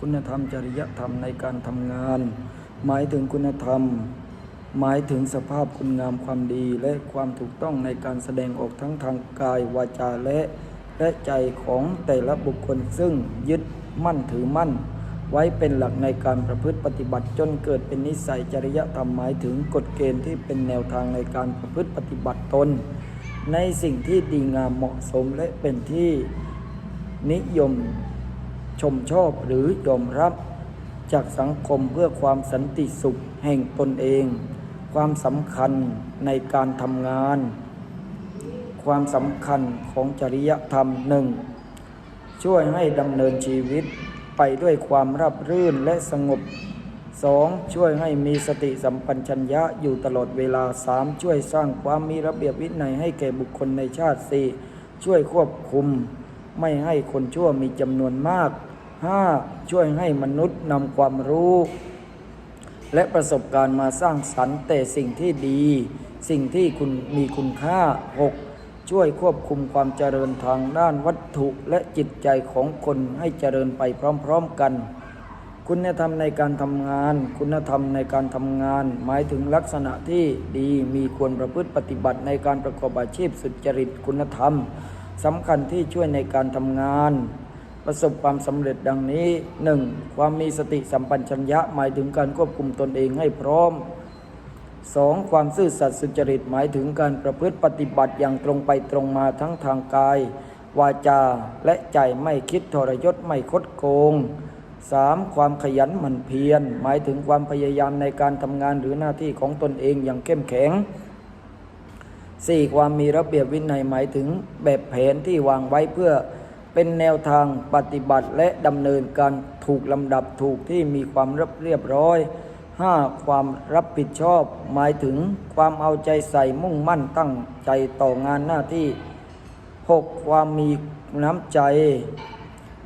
คุณธรรมจริยธรรมในการทำงาน หมายถึงคุณธรรม หมายถึงสภาพคุณงามความดี และความถูกต้องในการแสดงออกทั้งทางกายวาจาและและใจของแต่ละบุคคลซึ่งยึดมั่นถือมั่น ไว้เป็นหลักในการประพฤติปฏิบัติจนเกิดเป็นนิสัยจริยธรรมหมายถึงกฎเกณฑ์ที่เป็นแนวทางในการประพฤติปฏิบัติตน ในสิ่งที่ดีงามเหมาะสมและเป็นที่นิยม ชมชอบหรือยอมรับ จากสังคมเพื่อความสันติสุขแห่งตนเอง ความสำคัญในการทำงาน ความสำคัญของจริยธรรมหนึ่งช่วยให้ดำเนินชีวิตไปด้วยความราบรื่นและสงบ 2. ช่วยให้มีสติสัมปชัญญะอยู่ตลอดเวลา 3. ช่วยสร้างความมีระเบียบวินัยให้แก่บุคคลในชาติ 4. ช่วยควบคุม ไม่ให้คนชั่วมีจำนวนมาก 5. ช่วยให้มนุษย์นำความรู้ และประสบการณ์มาสร้างสรรค์แต่สิ่งที่ดี สิ่งที่คุณมีคุณค่า 6. ช่วยควบคุมความเจริญทางด้านวัตถุและจิตใจของคนให้เจริญไปพร้อมๆกัน คุณธรรมในการทำงาน คุณธรรมในการทำงาน หมายถึงลักษณะที่ดีมีควรประพฤติปฏิบัติในการประกอบอาชีพสุจริตคุณธรรมสำคัญที่ช่วยในการทำงาน ประสบความสำเร็จดังนี้ 1. ความมีสติสัมปชัญญะหมายถึงการควบคุมตนเองให้พร้อม 2. ความซื่อสัตย์สุจริตหมายถึงการประพฤติปฏิบัติอย่างตรงไปตรงมาทั้งทางกาย วาจาและใจไม่คิดทรยศไม่คดโกง 3. ความขยันหมั่นเพียร หมายถึงความพยายามในการทำงานหรือหน้าที่ของตนเองอย่างเข้มแข็ง 4. ความมีระเบียบวินัยหมายถึงแบบแผนที่วางไว้เพื่อ เป็นแนวทางปฏิบัติและดำเนินการถูกลำดับถูกที่มีความเรียบเรียบร้อย 5. ความรับผิดชอบ หมายถึงความเอาใจใส่มุ่งมั่นตั้งใจต่องานหน้าที่ 6. ความมีน้ำใจ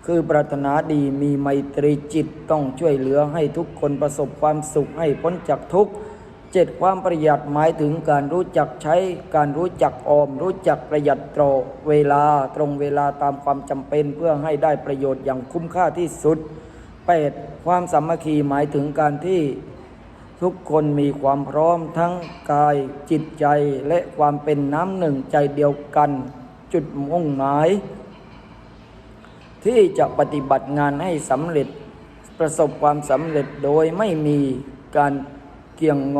คือปรารถนาดีมีไมตรีจิตต้องช่วยเหลือให้ทุกคนประสบความสุขให้พ้นจากทุกข์ เจ็ดความประหยัดหมายถึงการรู้จักใช้การรู้จักออม รู้จักประหยัดตรอเวลาตรงเวลาตามความจำเป็นเพื่อให้ได้ประโยชน์อย่างคุ้มค่าที่สุด 8. ความสามัคคีหมายถึงการที่ทุกคนมีความพร้อมทั้งกายจิตใจและความเป็นน้ำหนึ่งใจเดียวกัน จุดมุ่งหมาย ที่จะปฏิบัติงานให้สำเร็จประสบความสำเร็จโดยไม่มีการเกี่ยงงอ